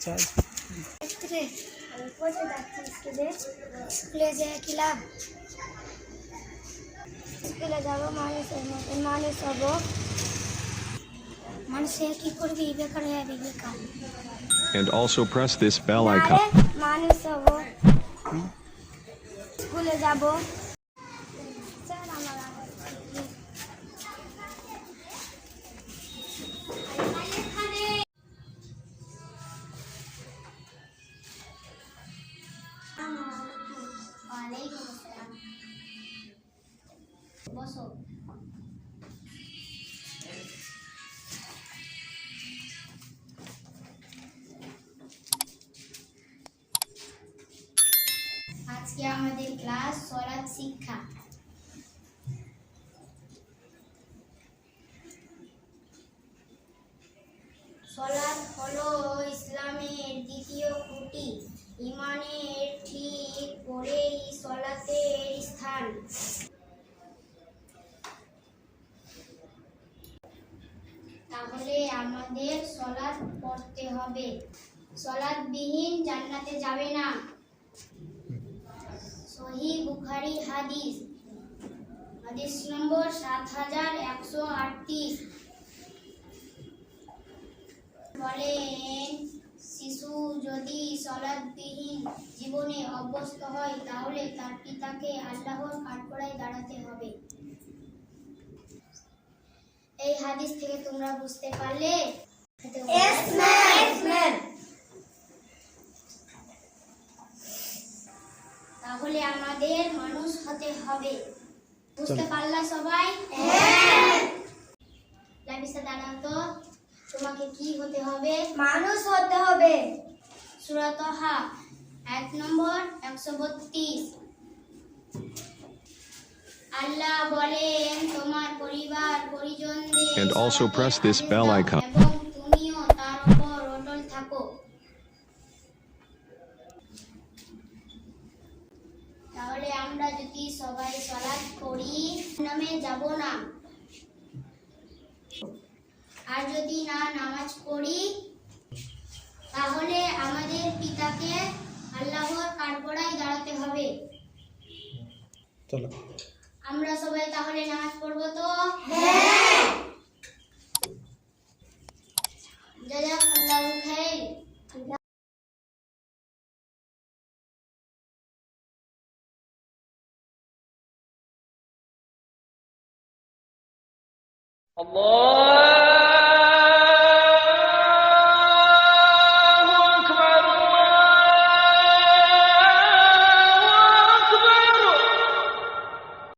চাই স্কুলে যায় কি লাভ স্কুলে যাব মানুষের মতন মানুষ হব মানুষে কি করবি বেকার হয়ে যাবে বেকার And also press this bell না রে, icon. মানুষ হব স্কুলে যাব বসো। আজকে আমাদের ক্লাস শিক্ষা। সলাৎ হলো ইসলামের দ্বিতীয় খুঁটি। ইমানের ঠিক পরেই সলাতের স্থান। তাহলে আমাদের সলাৎ পড়তে হবে। সলাৎ বিহীন জান্নাতে যাবে না। সহি বুখারি হাদিস। হাদিস নম্বর সাত হাজার একশো আটত্রিশ। বলেন শিশু যদি সলাদবিহীন জীবনে অভ্যস্ত হয়, তাহলে তার পিতাকে আল্লাহর কাঠগড়ায় দাঁড়াতে হবে। এই হাদিস থেকে তোমরা বুঝতে পারলে? তাহলে আমাদের মানুষ হতে হবে। বুঝতে পারলা সবাই? লাবিসা তো। তোমাকে কি হতে হবে? মানুষ হতে হবে। সুরাতহা এক নম্বর একশো বত্রিশ আল্লাহ বলেন তোমার পরিবার পরিজনদের And also press this bell icon. এবং তুমিও তার উপর অটল থাকো। তাহলে আমরা যদি সবাই সলাৎ করি নামে যাব না। আর যদি না নামাজ পড়ি তাহলে আমাদের পিতাকে আল্লাহর কাঠগড়ায় দাঁড়াতে হবে। চলো। আমরা সবাই তাহলে নামাজ পড়ব তো? হ্যাঁ।